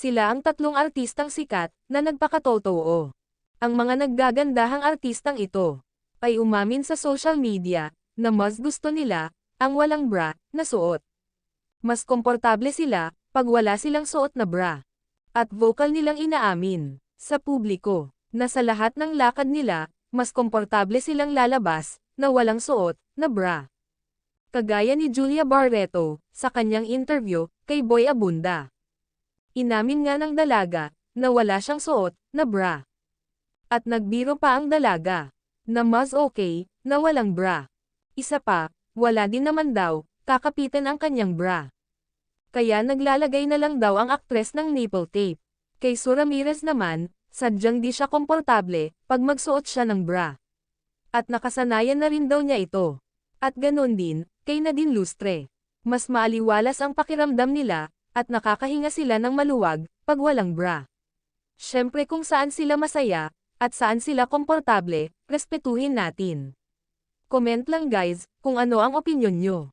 Sila ang tatlong artistang sikat na nagpakatotoo. Ang mga naggagandahang artistang ito ay umamin sa social media na mas gusto nila ang walang bra na suot. Mas komportable sila pag wala silang suot na bra. At vocal nilang inaamin sa publiko na sa lahat ng lakad nila, mas komportable silang lalabas na walang suot na bra. Kagaya ni Julia Barreto sa kanyang interview kay Boy Abunda. Inamin nga ng dalaga na wala siyang suot na bra. At nagbiro pa ang dalaga na mas okay na walang bra. Isa pa, wala din naman daw, kakapitan ang kanyang bra. Kaya naglalagay na lang daw ang aktres ng nipple tape. Kay Sue Ramirez naman, sadyang di siya komportable pag magsuot siya ng bra. At nakasanayan na rin daw niya ito. At ganon din, kay Nadine Lustre. Mas maaliwalas ang pakiramdam nila, at nakakahinga sila ng maluwag, pag walang bra. Siyempre kung saan sila masaya, at saan sila komportable, respetuhin natin. Comment lang guys, kung ano ang opinion nyo.